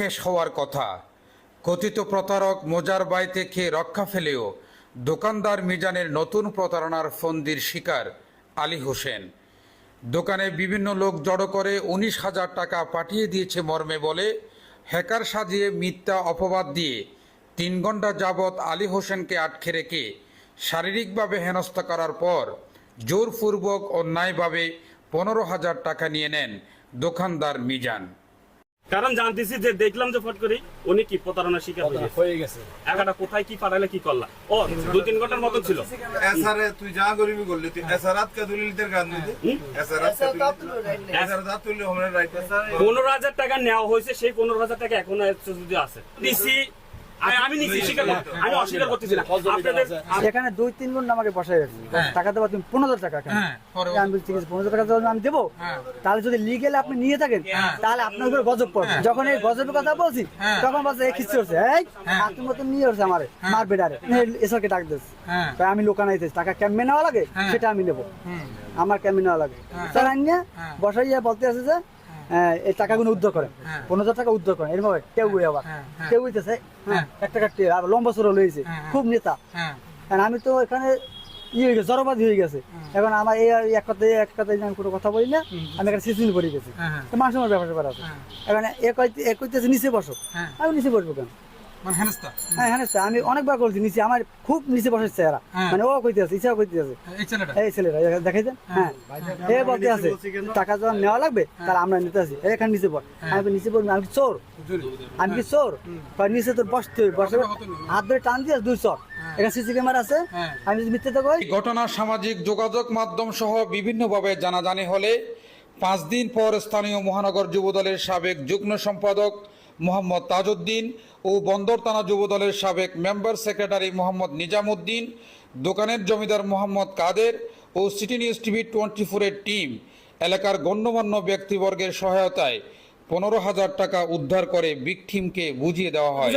শেষ হওয়ার কথা। কথিত প্রতারক মোজার বাড়িতে খেয়ে রক্ষা ফেলেও দোকানদার মিজানের নতুন প্রতারণার ফন্দির শিকার আলী হোসেন। দোকানে বিভিন্ন লোক জড়ো করে উনিশ হাজার টাকা পাঠিয়ে দিয়েছে মর্মে বলে হ্যাকার সাজিয়ে মিথ্যা অপবাদ দিয়ে তিন ঘণ্টা যাবৎ আলী হোসেনকে আটকে রেখে শারীরিকভাবে হেনস্থা করার পর জোরপূর্বক অন্যায়ভাবে পনেরো হাজার টাকা নিয়ে নেন দোকানদার মিজান। কারণ জানতেছি যে দেখলাম যে ফট করি উনি কি প্রতারণার শিকার হয়ে গেছে। একটা কোথায় কি পাঠালে কি করলা? ও দুই তিন ঘণ্টার মতো ছিল। এসারে তুই যা গরিবি করলি। তুই এসারাত কা দলিলদের গান দিতে এসারাত এসারাত আমরা রাইট পনেরো হাজার টাকা নেওয়া হয়েছে সেই পনেরো হাজার টাকা এখনও যদি আছে। দিছি। আমি- আমি নিচ্ছি স্বীকার করতে- আমি অস্বীকার করতেছি না। আপনাদের এখানে দুই তিন গুণ আমাকে বসাই রাখছি। টাকা দেবো তুমি পনেরো হাজার টাকা এখানে। হ্যাঁ, পরে আমি বলছি পনেরো হাজার টাকা আমি দেবো তাহলে যদি লিগেলে আপনি নিয়ে থাকেন তাহলে আপনার উপরে গজব পড়বে। যখন এই গজবের কথা বলছি তখন বলছে এই খিস্তি হচ্ছে। এই হাতের মতো নিয়ে হচ্ছে আমার মার বেডারে এসরকে ডাক দিচ্ছে হ্যাঁ। তাই আমি লোকান টাকা কেমনে নেওয়া লাগে সেটা আমি নেব। আমার কেমনে নেওয়া লাগে? স্যার আনিয়া বসাইয়া বলতে আছে যে হ্যাঁ, এই টাকাগুলো উদ্ধার করেন। পনেরো হাজার টাকা উদ্ধার করেন। এরকম কেউ আবার। কেউ হইতেছে হ্যাঁ এক টাকা লম্বা সরল হয়েছে খুব নেতা। হ্যাঁ। আমি তো এখানে ইয়ে হয়ে গেছে জড়বাদী হয়ে গেছে। এখন আমার এই এক কথায় এক কথায় আমি কোনো কথা বলি না আমি এখানে সিসিন পড়ে গেছি। হ্যাঁ। তো মানুষ ব্যাপার আছে। এখানে এক কইতেছে নিচে বসো। হ্যাঁ। আমি নিচে বসবো কেন? হেনস্থা? স্যার, আমি অনেকবার করছি নিচে আমার খুব নিচে বসেছে এরা। মানে ও কইতে আছে ইচ্ছা কইতে আছে এই ছেলেটা দেখাই দেন হ্যাঁ। এ বলতে আছে টাকা যখন নেওয়া লাগবে তাহলে আমরা নিতে আসি। এখানে নিচে পড় আমি নিচে পড়বি আমি চোর? আমি কি চোর? নিচে তোর বসতে বসে হাত ধরে টান দিয়ে দুই চর। এখানে সিসি ক্যামেরা আছে। হ্যাঁ। আমি যদি মিথ্যে কই ঘটনা সামাজিক যোগাযোগ মাধ্যম সহ বিভিন্নভাবে জানাজানি হলে পাঁচ দিন পর স্থানীয় মহানগর যুবদলের সাবেক যুগ্ম সম্পাদক মোহাম্মদ তাজউদ্দিন ও বন্দর থানা যুবদলের সাবেক মেম্বার সেক্রেটারি মোহাম্মদ নিজামুদ্দিন দোকানের জমিদার মোহাম্মদ কাদের ও সিটি নিউজ টিভি টোয়েন্টি ফোরের টিম এলাকার গণ্যমান্য ব্যক্তিবর্গের সহায়তায় পনেরো হাজার টাকা উদ্ধার করে বিগ টিমকে বুঝিয়ে দেওয়া হয়।